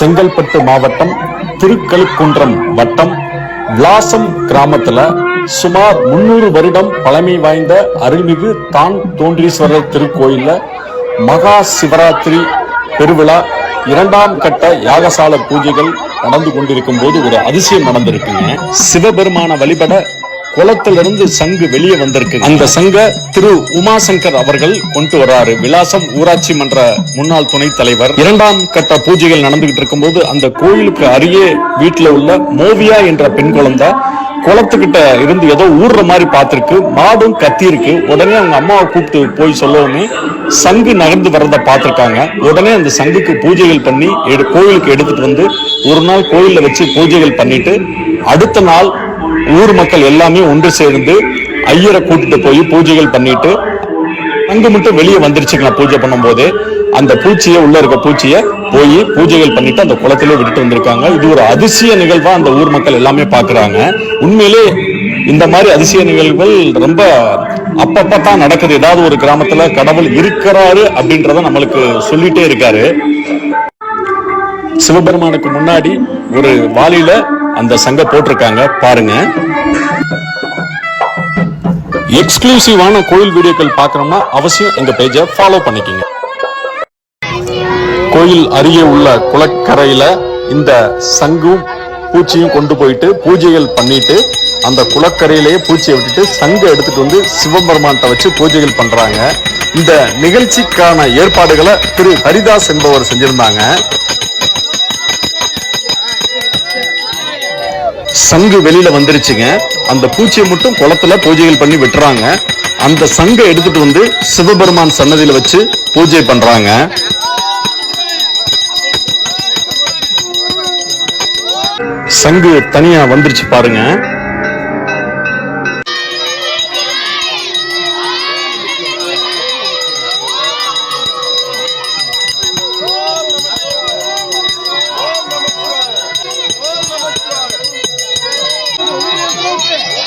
செங்கல்பட்டு மாவட்டம் திருக்கழுக்குன்றம் வட்டம் விளாசம் கிராமத்துல சுமார் முன்னூறு வருடம் பழமை வாய்ந்த அருள்மிகு தான் தோன்றீஸ்வரர் திருக்கோயில்ல மகா சிவராத்திரி பெருவிழா இரண்டாம் கட்ட யாகசால பூஜைகள் நடந்து கொண்டிருக்கும் போது ஒரு அதிசயம் நடந்திருக்குங்க. சிவபெருமான வழிபட குளத்திலிருந்து சங்கு வெளியே வந்திருக்கு. அந்த சங்க திரு உமாசங்கர் அவர்கள் கொண்டு வராரு. விலாசம் ஊராட்சி மன்ற முன்னாள் துணைத் தலைவர். இரண்டாம் கட்ட பூஜைகள் நடந்துகிட்டு இருக்கும்போது அந்த கோயிலுக்கு அருகே வீட்டுல உள்ள மோவியா என்ற பெண் குழந்தை குளத்துக்கிட்ட இருந்து ஏதோ ஊர்ற மாதிரி பார்த்துருக்கு. மாடும் கத்தி இருக்கு உடனே அவங்க அம்மாவை கூப்பிட்டு போய் சொல்லவுமே சங்கு நகர்ந்து வர்றதை பார்த்துருக்காங்க. உடனே அந்த சங்குக்கு பூஜைகள் பண்ணி எடு- கோயிலுக்கு எடுத்துட்டு வந்து ஒரு நாள் கோயிலில் வச்சு பூஜைகள் பண்ணிட்டு அடுத்த நாள் ஊர் மக்கள் எல்லாமே ஒன்று சேர்ந்து ஐயரை கூட்டிட்டு போய் பூஜைகள் பண்ணிட்டு அங்க மட்டும் வெளியே வந்துருச்சுங்களா பூஜை பண்ணும்போது. அந்த பூச்சியை உள்ள இருக்க பூச்சியை போய் பூஜைகள் பண்ணிட்டு அந்த குளத்திலே விட்டுட்டு வந்திருக்காங்க. இது ஒரு அதிசய நிகழ்வா அந்த ஊர் மக்கள் எல்லாமே பாக்குறாங்க. உண்மையிலே இந்த மாதிரி அதிசய நிகழ்வுகள் ரொம்ப அப்பப்ப தான் நடக்குது. ஏதாவது ஒரு கிராமத்துல கடவுள் இருக்கிறாரு அப்படின்றத நம்மளுக்கு சொல்லிட்டே இருக்காரு. சிவபெருமானுக்கு முன்னாடி ஒரு வாலியில அந்த சங்க போட்டிருக்காங்க பாருங்க. எக்ஸ்க்ளூசிவான கோயில் வீடியோக்கள் பார்க்கணும்னா அவசியம் எங்க பேஜை ஃபாலோ பண்ணிக்கோங்க. கோயில் அருகே உள்ள குளக்கரையில இந்த சங்கும் பூச்சியும் கொண்டு போயிட்டு பூஜைகள் பண்ணிட்டு அந்த குளக்கரையிலேயே பூச்சியை விட்டுட்டு சங்கு எடுத்துட்டு வந்து சிவபெருமான்கிட்ட வச்சு பூஜைகள் பண்றாங்க. இந்த நிகழ்ச்சிக்கான ஏற்பாடுகளை திரு ஹரிதாஸ் என்பவர் செஞ்சிருந்தாங்க. சங்கு வெளியில வந்துருச்சுங்க. அந்த பூச்சியை மட்டும் குளத்துல பூஜைகள் பண்ணி விட்டுறாங்க. அந்த சங்கை எடுத்துட்டு வந்து சிவபெருமான் சன்னதியில வச்சு பூஜை பண்றாங்க. சங்கு தனியா வந்துருச்சு பாருங்க. open.